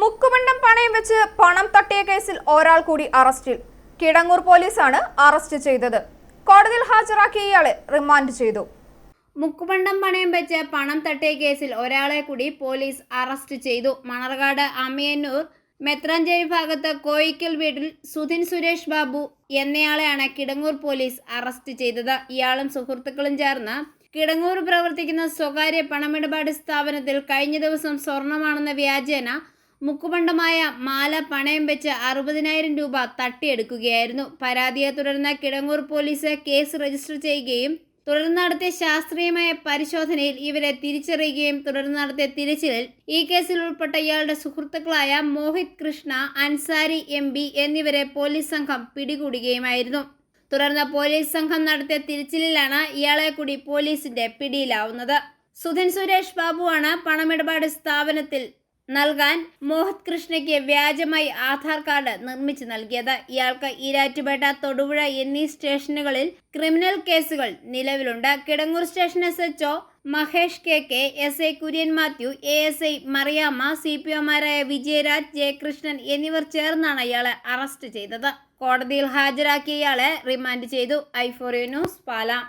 മുക്കുമണ്ടം പണയം വെച്ച് പണം തട്ടിയ കേസിൽ ഒരാൾ കൂടി അറസ്റ്റിൽ. കിടങ്ങൂർ പോലീസാണ് അറസ്റ്റ് ചെയ്തത്. കോടതിയിൽ ഹാജരാക്കിയ ഇയാളെ റിമാൻഡ് ചെയ്തു. മുക്കുപണ്ടം പണയം വെച്ച് പണം തട്ടിയ കേസിൽ ഒരാളെ കൂടി പോലീസ് അറസ്റ്റ് ചെയ്തു. മണർകാട് അമ്മയന്നൂർ മെത്രാഞ്ചേരി ഭാഗത്ത് കോയിക്കൽ വീട്ടിൽ സുധിൻ സുരേഷ് ബാബു എന്നയാളെയാണ് കിടങ്ങൂർ പോലീസ് അറസ്റ്റ് ചെയ്തത്. ഇയാളും സുഹൃത്തുക്കളും ചേർന്ന് കിടങ്ങൂർ പ്രവർത്തിക്കുന്ന സ്വകാര്യ പണമിടപാട് സ്ഥാപനത്തിൽ കഴിഞ്ഞ ദിവസം സ്വർണമാണെന്ന വ്യാജേന മുക്കുപണ്ടമായ മാല പണയം വെച്ച് അറുപതിനായിരം രൂപ തട്ടിയെടുക്കുകയായിരുന്നു. പരാതിയെ തുടർന്ന് കിടങ്ങൂർ പോലീസ് കേസ് രജിസ്റ്റർ ചെയ്യുകയും തുടർന്ന് നടത്തിയ ശാസ്ത്രീയമായ പരിശോധനയിൽ ഇവരെ തിരിച്ചറിയുകയും തുടർന്ന് നടത്തിയ തിരച്ചിലിൽ ഈ കേസിൽ ഉൾപ്പെട്ട ഇയാളുടെ സുഹൃത്തുക്കളായ മോഹിത് കൃഷ്ണ അൻസാരി എം എന്നിവരെ പോലീസ് സംഘം പിടികൂടുകയുമായിരുന്നു. തുടർന്ന് പോലീസ് സംഘം നടത്തിയ തിരച്ചിലിലാണ് ഇയാളെ കൂടി പോലീസിന്റെ പിടിയിലാവുന്നത്. സുധൻ സുരേഷ് ബാബുവാണ് പണമിടപാട് സ്ഥാപനത്തിൽ നൽകാൻ മോഹത് കൃഷ്ണയ്ക്ക് വ്യാജമായി ആധാർ കാർഡ് നിർമ്മിച്ചു നൽകിയത്. ഇയാൾക്ക് ഈരാറ്റുപേട്ട തൊടുപുഴ എന്നീ സ്റ്റേഷനുകളിൽ ക്രിമിനൽ കേസുകൾ നിലവിലുണ്ട്. Kidangoor station S H Mahesh K K S I Kurian Mathew A S I Mariyamma C P ഒമാരായ Vijayaraj Jayakrishnan എന്നിവർ ചേർന്നാണ് ഇയാളെ അറസ്റ്റ് ചെയ്തത്. കോടതിയിൽ ഹാജരാക്കിയ ഇയാളെ റിമാൻഡ് ചെയ്തു. ഐ ഫോറിയ ന്യൂസ് പാലാ.